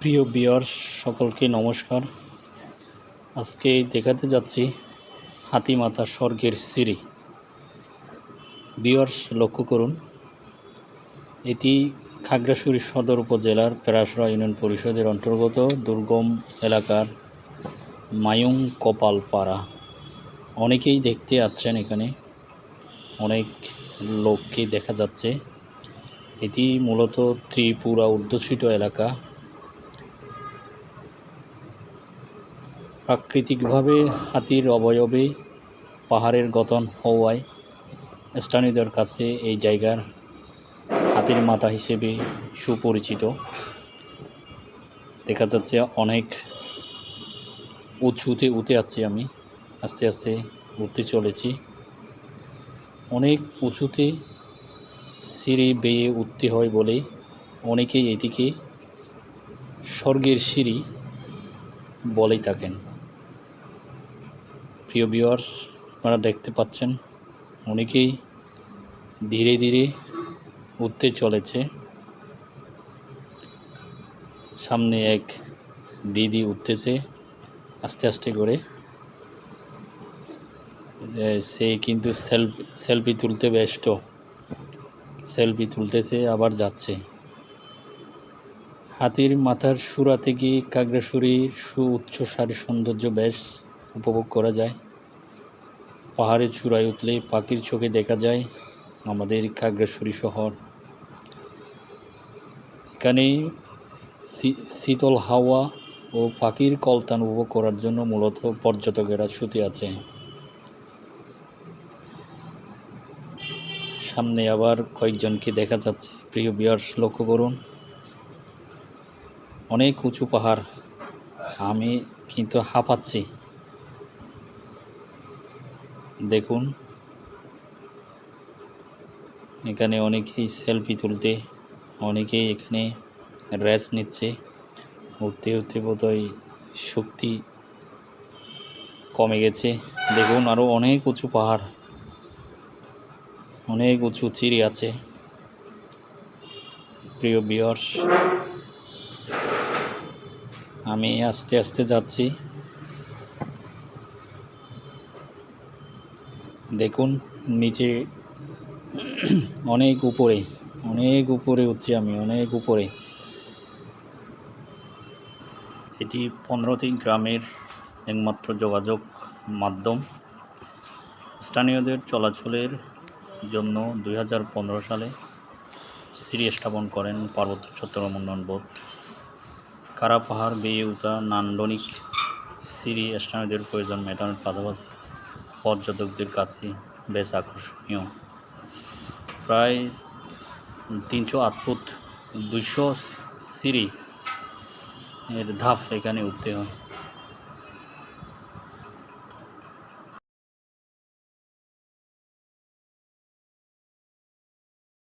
প্রিয় বিয়ার্স সকলকে নমস্কার। আজকে দেখাতে যাচ্ছি হাতিমাতা স্বর্গের সিঁড়ি। বিয়ার্স লক্ষ্য করুন, এটি খাগড়াছড়ি সদর উপজেলার পেরাসরা ইউনিয়ন পরিষদের অন্তর্গত দুর্গম এলাকার মায়ুং কপালপাড়া অনেকেই দেখতে আসছেন এখানে, অনেক লোককে দেখা যাচ্ছে। এটি মূলত ত্রিপুরা অধ্যুষিত এলাকা। প্রাকৃতিকভাবে হাতির অবয়বে পাহাড়ের গঠন হওয়ায় স্থানীয়দের কাছে এই জায়গার হাতির মাথা হিসেবে সুপরিচিত। দেখা যাচ্ছে অনেক উঁচুতে উঠে আছি আমি, আস্তে আস্তে উঠতে চলেছি। অনেক উঁচুতে সিঁড়ি বেয়ে উঠতে হয় বলে অনেকেই এটিকে স্বর্গের সিঁড়ি বলেই থাকেন। প্রিয় ভিউয়ার্স আপনারা দেখতে পাচ্ছেন অনেকেই ধীরে ধীরে উঠতে চলেছে। সামনে এক দিদি উঠতেছে আস্তে আস্তে করে। সে কিন্তু সেলফি সেলফি তুলতে ব্যস্ত। সেলফি তুলতেছে, আবার যাচ্ছে। হাতির মাথার সুরা থেকে কাগড়াছড়ির সুউচ্চ সারি সৌন্দর্য বেশ উপভোগ করা যায়। পাহাড়ের চূড়ায় উঠলে পাখির চোখে দেখা যায় আমাদের খাগড়াছড়ি শহর। এখানে শীতল হাওয়া ও পাখির কলতান উপভোগ করার জন্য মূলত পর্যটকেরা ছুটে আছে সামনে আবার কয়েকজনকে দেখা যাচ্ছে। প্রিয় বিয়ার্স লক্ষ্য করুন। অনেক উঁচু পাহাড়। আমি কিন্তু হাঁপাচ্ছি। দেখুন। এখানে অনেকেই সেলফি তুলতে, অনেকেই এখানে রেস্ট নিচ্ছে। উঠতে উঠতে বোধহয় শক্তি কমে গেছে। দেখুন আরও অনেক উঁচু পাহাড়, অনেক উঁচু চিড়ি আছে। প্রিয় বিয়র্স আমি আস্তে আস্তে যাচ্ছি। দেখুন, নিচে অনেক উপরে অনেক উপরে উঠছি আমি, অনেক উপরে। এটি পনেরোটি গ্রামের একমাত্র যোগাযোগ মাধ্যম। স্থানীয়দের চলাচলের জন্য দু হাজার পনেরো সালে সিঁড়ি স্থাপন করেন পার্বত্য চট্টগ্রাম উন্নয়ন বোর্ড। কারা বেয়ে উঠা নান্দনিক সিঁড়ি স্থানীয়দের প্রয়োজন মেটানোর পাশাপাশি পর্যটকদের কাছে বেশ আকর্ষণীয়। প্রায় তিনশো আট ফুট দুইশো সিঁড়ি এর ধাপ এখানে উঠতে হয়।